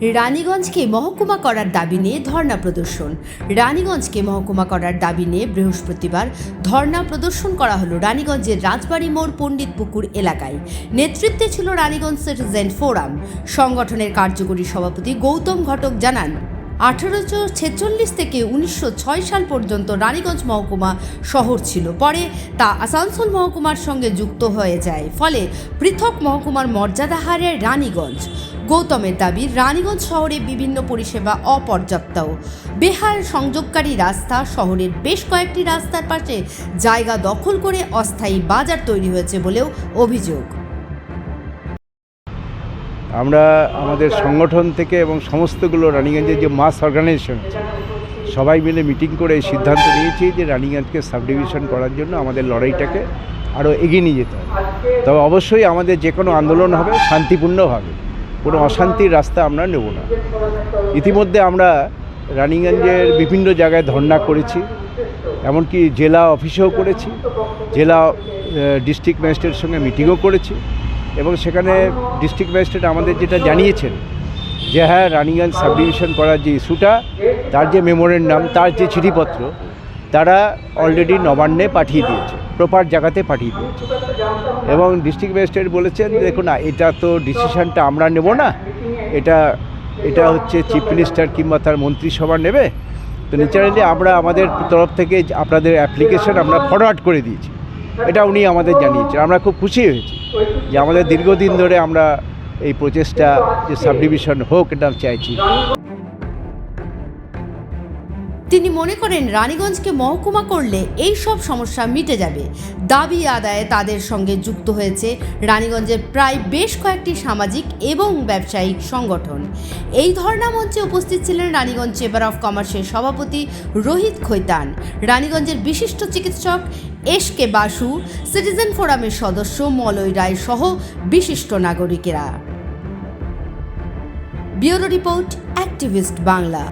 রানীগঞ্জকে মহকুমা করার দাবি নিয়ে ধর্ণা প্রদর্শন। রানীগঞ্জকে মহকুমা করার দাবি নিয়ে বৃহস্পতিবার ধর্ণা প্রদর্শন করা হলো রানীগঞ্জের রাজবাড়ি মোড় পণ্ডিত পুকুর এলাকায়। নেতৃত্বে ছিল রানীগঞ্জ সিটিজেন ফোরাম। সংগঠনের কার্যকরী সভাপতি গৌতম ঘটক জানান, আঠারোশো ছেচল্লিশ থেকে উনিশশো ছয় সাল পর্যন্ত রানীগঞ্জ মহকুমা শহর ছিল। পরে তা আসানসোল মহকুমার সঙ্গে যুক্ত হয়ে যায়। ফলে পৃথক মহকুমার মর্যাদা হারে রানীগঞ্জ। গৌতমের দাবি, রানীগঞ্জ শহরে বিভিন্ন পরিষেবা অপর্যাপ্ত। বেহাল সংযোগকারী রাস্তা শহরের বেশ কয়েকটি রাস্তার পাশে জায়গা দখল করে অস্থায়ী বাজার তৈরি হয়েছে বলেও অভিযোগ। আমরা আমাদের সংগঠন থেকে এবং সমস্তগুলো রানীগঞ্জের যে মাস অর্গানাইজেশন, সবাই মিলে মিটিং করে সিদ্ধান্ত নিয়েছি যে রানীগঞ্জকে সাব ডিভিশন করার জন্য আমাদের লড়াইটাকে আরও এগিয়ে নিয়ে যেতে হবে। তবে অবশ্যই আমাদের যে কোনো আন্দোলন হবে শান্তিপূর্ণভাবে কোনো অশান্তির রাস্তা আমরা নেব না। ইতিমধ্যে আমরা রানিগঞ্জের বিভিন্ন জায়গায় ধর্ণা করেছি, এমনকি জেলা অফিসেও করেছি, জেলা ডিস্ট্রিক্ট ম্যাজিস্ট্রেটের সঙ্গে মিটিংও করেছি এবং সেখানে ডিস্ট্রিক্ট ম্যাজিস্ট্রেট আমাদের যেটা জানিয়েছেন যে হ্যাঁ রানিগঞ্জ সাব ডিভিশন করার যে ইস্যুটা তার যে মেমোরেন্ডাম তার যে চিঠিপত্র, তারা অলরেডি নবান্নে পাঠিয়ে দিয়েছে। প্রপার জায়গাতে পাঠিয়ে দিয়েছে। এবং ডিস্ট্রিক্ট ম্যাজিস্ট্রেট বলেছেন, দেখুন না, এটা তো ডিসিশানটা আমরা নেব না। এটা এটা হচ্ছে চিফ মিনিস্টার কিংবা তার মন্ত্রিসভা নেবে। তো ন্যাচারালি আমরা আমাদের তরফ থেকে আপনাদের অ্যাপ্লিকেশন আমরা ফরওয়ার্ড করে দিয়েছি। এটা উনি আমাদের জানিয়েছেন। আমরা খুব খুশি হয়েছি যে আমাদের দীর্ঘদিন ধরে আমরা এই প্রচেষ্টা, যে সাবডিভিশন হোক, এটা চাইছি। তিনি মনে করেন রানীগঞ্জকে মহকুমা করলে এই সব সমস্যা মিটে যাবে। দাবি আদায়ে তাদের সঙ্গে যুক্ত হয়েছে রানীগঞ্জের প্রায় বেশ কয়েকটি সামাজিক এবং ব্যবসায়িক সংগঠন। এই ধর্ণা মঞ্চে উপস্থিত ছিলেন রানীগঞ্জ চেম্বার অফ কমার্সের সভাপতি রোহিত খৈতান, রানীগঞ্জের বিশিষ্ট চিকিৎসক এস কে বাসু, সিটিজেন ফোরামের সদস্য মলয় রায় সহ বিশিষ্ট নাগরিকেরা। Bureau report activist Bangla.